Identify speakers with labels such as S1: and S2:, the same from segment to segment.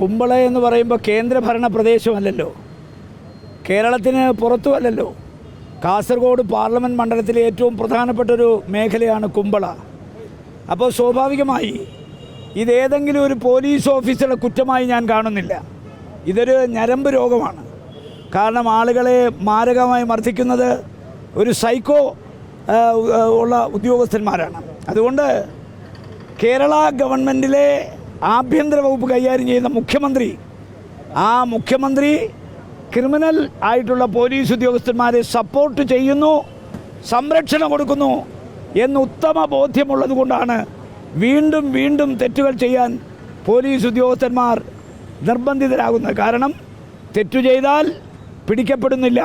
S1: കുമ്പള എന്ന് പറയുമ്പോൾ കേന്ദ്രഭരണ പ്രദേശമല്ലല്ലോ. കേരളത്തിന് പുറത്തുമല്ലല്ലോ കാസർഗോഡ് പാർലമെന്റ് മണ്ഡലത്തിലെ ഏറ്റവും പ്രധാനപ്പെട്ടൊരു മേഖലയാണ് കുമ്പള. അപ്പോൾ സ്വാഭാവികമായി ഇതേതെങ്കിലും ഒരു പോലീസ് ഓഫീസറുടെ കുറ്റമായി ഞാൻ കാണുന്നില്ല. ഇതൊരു ഞരമ്പ് രോഗമാണ്. കാരണം ആളുകളെ മാരകമായി മർദ്ദിക്കുന്നത് ഒരു സൈക്കോ ഉള്ള ഉദ്യോഗസ്ഥന്മാരാണ്. അതുകൊണ്ട് കേരള ഗവൺമെന്റിലെ ആഭ്യന്തര വകുപ്പ് കൈകാര്യം ചെയ്യുന്ന മുഖ്യമന്ത്രി. ആ മുഖ്യമന്ത്രി ക്രിമിനൽ ആയിട്ടുള്ള പോലീസ് ഉദ്യോഗസ്ഥന്മാരെ സപ്പോർട്ട് ചെയ്യുന്നു സംരക്ഷണം കൊടുക്കുന്നു എന്ന് ഉത്തമ ബോധ്യമുള്ളത് കൊണ്ടാണ് വീണ്ടും വീണ്ടും തെറ്റുകൾ ചെയ്യാൻ പോലീസ് ഉദ്യോഗസ്ഥന്മാർ നിർബന്ധിതരാകുന്നത്. കാരണം തെറ്റു ചെയ്താൽ പിടിക്കപ്പെടുന്നില്ല.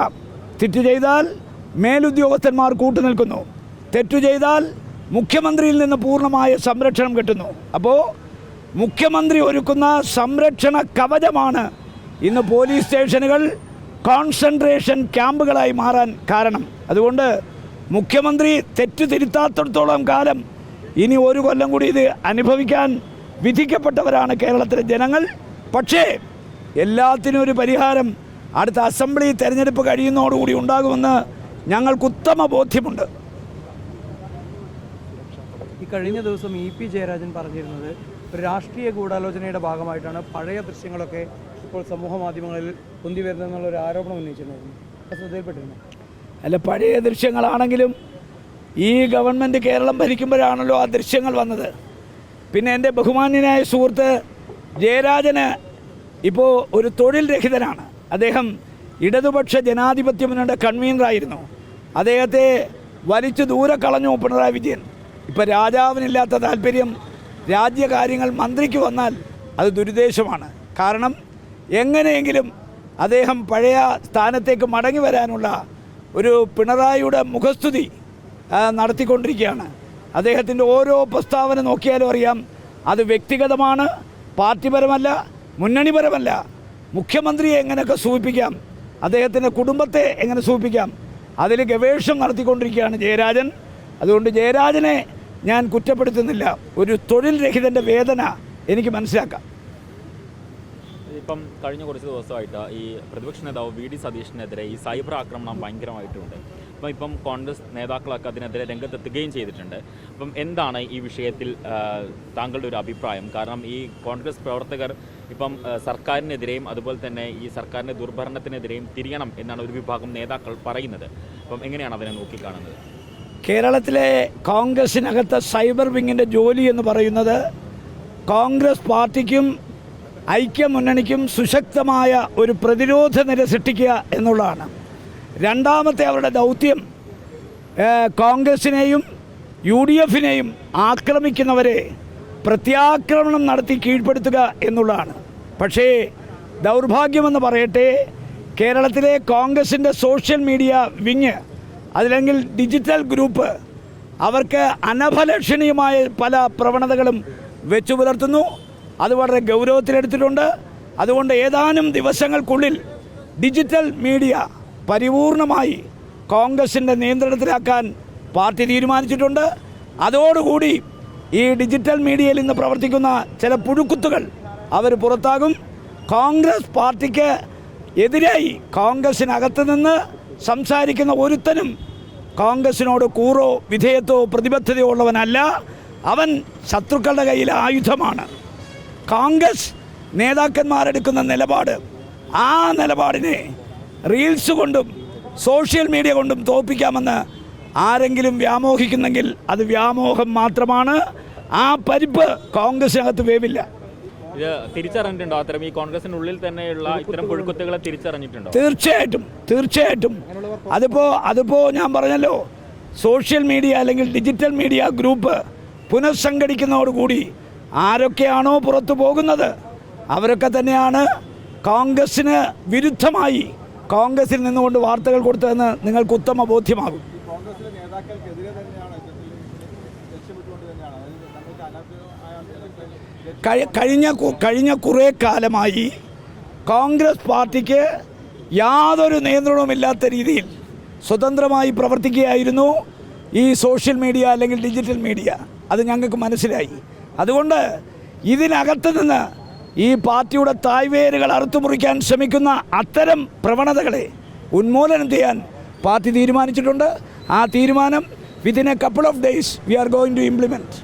S1: തെറ്റു ചെയ്താൽ മേലുദ്യോഗസ്ഥന്മാർ കൂട്ടുനിൽക്കുന്നു തെറ്റു ചെയ്താൽ മുഖ്യമന്ത്രിയിൽ നിന്ന് പൂർണമായ സംരക്ഷണം കിട്ടുന്നു. അപ്പോൾ മുഖ്യമന്ത്രി ഒരുക്കുന്ന സംരക്ഷണ കവചമാണ് ഇന്ന് പോലീസ് സ്റ്റേഷനുകൾ കോൺസെൻട്രേഷൻ ക്യാമ്പുകളായി മാറാൻ കാരണം. അതുകൊണ്ട് മുഖ്യമന്ത്രി തെറ്റ് തിരുത്താത്തിടത്തോളം കാലം ഇനി ഒരു കൊല്ലം കൂടി ഇത് അനുഭവിക്കാൻ വിധിക്കപ്പെട്ടവരാണ് കേരളത്തിലെ ജനങ്ങൾ. പക്ഷേ എല്ലാത്തിനും ഒരു പരിഹാരം അടുത്ത അസംബ്ലി തെരഞ്ഞെടുപ്പ് കഴിയുന്നതോടുകൂടി ഉണ്ടാകുമെന്ന് ഞങ്ങൾക്ക് ഉത്തമ ബോധ്യമുണ്ട്.
S2: ഈ കഴിഞ്ഞ ദിവസം ഇ പി ജയരാജൻ പറഞ്ഞിരുന്നത് ഒരു രാഷ്ട്രീയ ഗൂഢാലോചനയുടെ ഭാഗമായിട്ടാണ് പഴയ ദൃശ്യങ്ങളൊക്കെ ഇപ്പോൾ സമൂഹ മാധ്യമങ്ങളിൽ പൊന്തി വരുന്നതെന്നുള്ള ഒരു ആരോപണം ഉന്നയിച്ചിട്ടുണ്ടായിരുന്നു. ശ്രദ്ധയിൽപ്പെട്ടിരുന്നു?
S1: അല്ല പഴയ ദൃശ്യങ്ങളാണെങ്കിലും ഈ ഗവൺമെന്റ് കേരളം ഭരിക്കുമ്പോഴാണല്ലോ ആ ദൃശ്യങ്ങൾ വന്നത്. പിന്നെ എന്റെ ബഹുമാന്യനായ സുഹൃത്ത് ജയരാജന് ഇപ്പോൾ ഒരു തൊഴിൽ രഹിതനാണ്. അദ്ദേഹം ഇടതുപക്ഷ ജനാധിപത്യ മുന്നണിയുടെ കൺവീനറായിരുന്നു അദ്ദേഹത്തെ വലിച്ചു ദൂരെ കളഞ്ഞു പിണറായി വിജയൻ. ഇപ്പം രാജാവിനില്ലാത്ത താല്പര്യം രാജ്യകാര്യങ്ങൾ മന്ത്രിക്ക് വന്നാൽ അത് ദുരുദ്ദേശമാണ്. കാരണം എങ്ങനെയെങ്കിലും അദ്ദേഹം പഴയ സ്ഥാനത്തേക്ക് മടങ്ങി വരാനുള്ള ഒരു പിണറായിയുടെ മുഖസ്തുതി നടത്തിക്കൊണ്ടിരിക്കുകയാണ്. അദ്ദേഹത്തിന്റെ ഓരോ പ്രസ്താവന നോക്കിയാലും അറിയാം അത് വ്യക്തിഗതമാണ് പാർട്ടിപരമല്ല മുന്നണിപരമല്ല. മുഖ്യമന്ത്രിയെ എങ്ങനെയൊക്കെ സൂചിപ്പിക്കാം അദ്ദേഹത്തിന്റെ കുടുംബത്തെ എങ്ങനെ സൂചിപ്പിക്കാം അതിൽ ഗവേഷണം നടത്തിക്കൊണ്ടിരിക്കുകയാണ് ജയരാജൻ. അതുകൊണ്ട് ജയരാജനെ ഞാൻ കുറ്റപ്പെടുത്തുന്നില്ല. ഒരു തൊഴിൽ രഹിതന്റെ വേദന എനിക്ക് മനസ്സിലാക്കാം.
S3: ഇപ്പം കഴിഞ്ഞ കുറച്ച് ദിവസമായിട്ട് ഈ പ്രതിപക്ഷ നേതാവ് വി ഡി സതീഷിനെതിരെ ഈ സൈബർ ആക്രമണം ഭയങ്കരമായിട്ടുണ്ട്. അപ്പം ഇപ്പം കോൺഗ്രസ് നേതാക്കളൊക്കെ അതിനെതിരെ രംഗത്തെത്തുകയും ചെയ്തിട്ടുണ്ട്. അപ്പം എന്താണ് ഈ വിഷയത്തിൽ താങ്കളുടെ ഒരു അഭിപ്രായം? കാരണം ഈ കോൺഗ്രസ് പ്രവർത്തകർ ഇപ്പം സർക്കാരിനെതിരെയും അതുപോലെ തന്നെ ഈ സർക്കാരിന്റെ ദുർഭരണത്തിനെതിരെയും തിരിയണം എന്നാണ് ഒരു വിഭാഗം നേതാക്കൾ പറയുന്നത്. അപ്പം എങ്ങനെയാണ് അതിനെ നോക്കിക്കാണുന്നത്?
S1: കേരളത്തിലെ കോൺഗ്രസിനകത്ത് സൈബർ വിങ്ങിന്റെ ജോലി എന്ന് പറയുന്നത് കോൺഗ്രസ് പാർട്ടിക്കും ഐക്യമുന്നണിക്കും സുശക്തമായ ഒരു പ്രതിരോധ നിര സൃഷ്ടിക്കുക എന്നുള്ളതാണ്. രണ്ടാമത്തെ അവരുടെ ദൗത്യം കോൺഗ്രസിനെയും യു ഡി എഫിനെയും ആക്രമിക്കുന്നവരെ പ്രത്യാക്രമണം നടത്തി കീഴ്പ്പെടുത്തുക എന്നുള്ളതാണ്. പക്ഷേ ദൗർഭാഗ്യമെന്ന് പറയട്ടെ കേരളത്തിലെ കോൺഗ്രസിന്റെ സോഷ്യൽ മീഡിയ വിങ് അതിലെങ്കിൽ ഡിജിറ്റൽ ഗ്രൂപ്പ് അവർക്ക് അനഫലക്ഷണീയമായ പല പ്രവണതകളും വെച്ചു പുലർത്തുന്നു. അത് വളരെ ഗൗരവത്തിലെടുത്തിട്ടുണ്ട്. അതുകൊണ്ട് ഏതാനും ദിവസങ്ങൾക്കുള്ളിൽ ഡിജിറ്റൽ മീഡിയ പരിപൂർണമായി കോൺഗ്രസിന്റെ നിയന്ത്രണത്തിലാക്കാൻ പാർട്ടി തീരുമാനിച്ചിട്ടുണ്ട്. അതോടുകൂടി ഈ ഡിജിറ്റൽ മീഡിയയിൽ ഇന്ന് പ്രവർത്തിക്കുന്ന ചില പുഴുക്കുത്തുകൾ അവർ പുറത്താകും. കോൺഗ്രസ് പാർട്ടിക്ക് എതിരായി കോൺഗ്രസിനകത്ത് നിന്ന് സംസാരിക്കുന്ന ഒരുത്തനും കോൺഗ്രസിനോട് കൂറോ വിധേയത്വോ പ്രതിബദ്ധതയോ ഉള്ളവനല്ല. അവൻ ശത്രുക്കളുടെ കയ്യിൽ ആയുധമാണ്. കോൺഗ്രസ് നേതാക്കന്മാരെടുക്കുന്ന നിലപാട് ആ നിലപാടിനെ റീൽസ് കൊണ്ടും സോഷ്യൽ മീഡിയ കൊണ്ടും തോപ്പിക്കാമെന്ന് ആരെങ്കിലും വ്യാമോഹിക്കുന്നെങ്കിൽ അത് വ്യാമോഹം മാത്രമാണ്. ആ പരിപ്പ് കോൺഗ്രസിനകത്ത് വേവില്ല.
S3: ഇത് തിരിച്ചറിഞ്ഞിട്ടുണ്ടോ? അത്തരം ഈ കോൺഗ്രസിനുള്ളിൽ തന്നെയുള്ള ഇത്തരം പുഴുക്കുത്തുകളെ തിരിച്ചറിഞ്ഞിട്ടുണ്ടോ?
S1: തീർച്ചയായിട്ടും തീർച്ചയായിട്ടും. അതിപ്പോ അതിപ്പോ ഞാൻ പറഞ്ഞല്ലോ സോഷ്യൽ മീഡിയ അല്ലെങ്കിൽ ഡിജിറ്റൽ മീഡിയ ഗ്രൂപ്പ് പുനഃസംഘടിക്കുന്നതോടുകൂടി ആരൊക്കെയാണോ പുറത്തു പോകുന്നത് അവരൊക്കെ തന്നെയാണ് കോൺഗ്രസ്സിന് വിരുദ്ധമായി കോൺഗ്രസിൽ നിന്നുകൊണ്ട് വാർത്തകൾ കൊടുത്തതെന്ന് നിങ്ങൾക്ക് ഉത്തമ ബോധ്യമാകും. കഴിഞ്ഞ കഴിഞ്ഞ കുറേ കാലമായി കോൺഗ്രസ് പാർട്ടിക്ക് യാതൊരു നിയന്ത്രണവുമില്ലാത്ത രീതിയിൽ സ്വതന്ത്രമായി പ്രവർത്തിക്കുകയായിരുന്നു ഈ സോഷ്യൽ മീഡിയ അല്ലെങ്കിൽ ഡിജിറ്റൽ മീഡിയ. അത് ഞങ്ങൾക്ക് മനസ്സിലായി. അതുകൊണ്ട് ഇതിനകത്ത് നിന്ന് ഈ പാർട്ടിയുടെ തായ്വേരുകൾ അറുത്തുമുറിക്കാൻ ശ്രമിക്കുന്ന അത്തരം പ്രവണതകളെ ഉന്മൂലനം ചെയ്യാൻ പാർട്ടി തീരുമാനിച്ചിട്ടുണ്ട്. ആ തീരുമാനം Within a couple of days, we are going to implement.